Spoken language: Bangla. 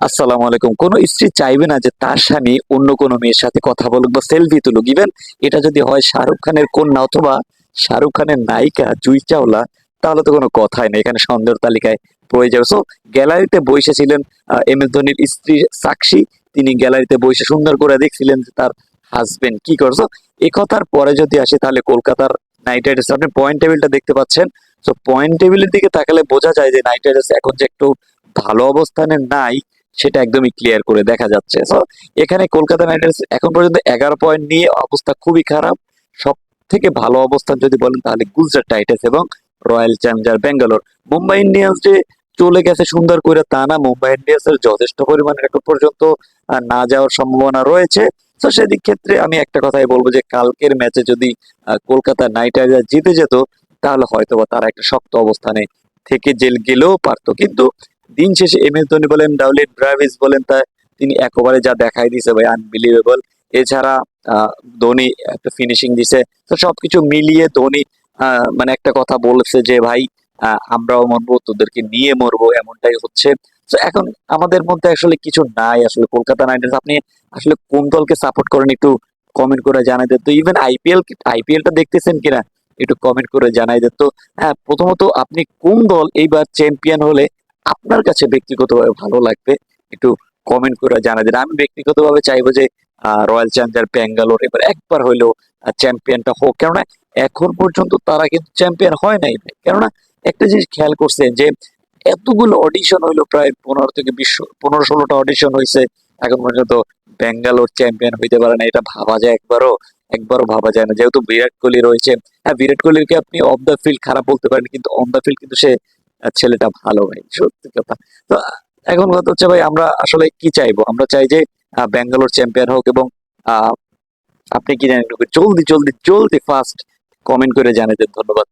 আসসালামু আলাইকুম। কোন স্ত্রী চাইবে না যে তার স্বামী অন্য কোনো মেয়ের সাথে কথা বলুক বা সেলফি তুলুক। ইভেন এটা যদি হয় শাহরুখ খানের কন্যা অথবা শাহরুখ খানের নায়িকা জুই চাওলা, তাহলে তো কোনো কথাই নেই। এখানে সন্দেহ তালিকায় পড়ে যাবে। সো গ্যালারিতে বসেছিলেন এম এস ধোনির স্ত্রী সাক্ষী। তিনি গ্যালারিতে বসে সুন্দর করে দেখছিলেন যে তার হাজবেন্ড কি করছ এ কথার পরে যদি আসে, তাহলে কলকাতার নাইট রাইডার্স আপনি পয়েন্ট টেবিলটা দেখতে পাচ্ছেন। তো পয়েন্ট টেবিলের দিকে তাকালে বোঝা যায় যে নাইট রাইডার্স এখন যে একটু ভালো অবস্থানে নাই সেটা একদমই ক্লিয়ার করে দেখা যাচ্ছে। এখানে কলকাতা নাইট রাইডার্স এখন পর্যন্ত এগারো পয়েন্ট নিয়ে অবস্থা খুবই খারাপ। সব থেকে ভালো অবস্থান যদি বলেন তাহলে গুজরাট টাইটান্স এবং Royal Challenger Bangalore Mumbai Indians যে চলে গেছে সুন্দর করে তা না, মুম্বাই ইন্ডিয়ান্স এর যথেষ্ট পরিমাণে এখন পর্যন্ত না যাওয়ার সম্ভাবনা রয়েছে। তো সেদিক ক্ষেত্রে আমি একটা কথাই বলব যে কালকের ম্যাচে যদি কলকাতা নাইট রাইডার্স জিতে যেত, তাহলে হয়তোবা তারা একটা শক্ত অবস্থানে থেকে জেল গেলেও পারতো। কিন্তু দিন শেষে এম এস ধোনি বলেন, ডাউলিন ব্রাভিস বলেন, তা তিনি একেবারে যা দেখাই দিছে ভাই আনবিলিভেবল এছাড়া ধোনি একটা ফিনিশিং দিছে তো সবকিছু মিলিয়ে ধোনি মানে একটা কথা বলেছে যে, ভাই আমরাও মরবো, তোদেরকে নিয়ে মরবো, এমনটাই হচ্ছে। তো এখন আমাদের মধ্যে আসলে কিছু নাই, আসলে কলকাতা নাইট রাইডার্স আপনি আসলে কোন দলকে সাপোর্ট করেন একটু কমেন্ট করে জানাই দেন। তো ইভেন আইপিএল আইপিএলটা দেখতেছেন কিনা, একটু কমেন্ট করে জানাই দেন। তো হ্যাঁ প্রথমত আপনি কোন দল এইবার চ্যাম্পিয়ন হলে আপনার কাছে ব্যক্তিগতভাবে ভালো লাগবে, একটু কমেন্ট করে জানাই দেন আমি ব্যক্তিগতভাবে চাইব যে রয়্যাল চ্যালেঞ্জার ব্যাঙ্গালোর এবার একবার হইলেও চ্যাম্পিয়নটা হোক। কেননা, এখন পর্যন্ত তারা কিন্তু চ্যাম্পিয়ন হয় নাই। কেননা, একটা জিনিস খেয়াল করছেন যে, এতগুলো অডিশন হইল প্রায় পনেরো থেকে বিশ, পনেরো ষোলোটা অডিশন হয়েছে এখন পর্যন্ত ব্যাঙ্গালোর চ্যাম্পিয়ন হইতে পারে না। এটা ভাবা যায় একবারও একবারও ভাবা যায় না। যেহেতু বিরাট কোহলি রয়েছে। হ্যাঁ বিরাট কোহলিকে আপনি অফ দ্য ফিল্ড খারাপ বলতে পারেন, কিন্তু অন দ্য ফিল্ড কিন্তু সে ছেলেটা ভালো ভাই, সত্যি কথা। তো এখন কথা হচ্ছে ভাই, আমরা আসলে কি চাইব? আমরা চাই যে ব্যাঙ্গালোর চ্যাম্পিয়ন হোক এবং আপনি কি জানেন জলদি জলদি জলদি ফাস্ট কমেন্ট করে জানাতে ধন্যবাদ।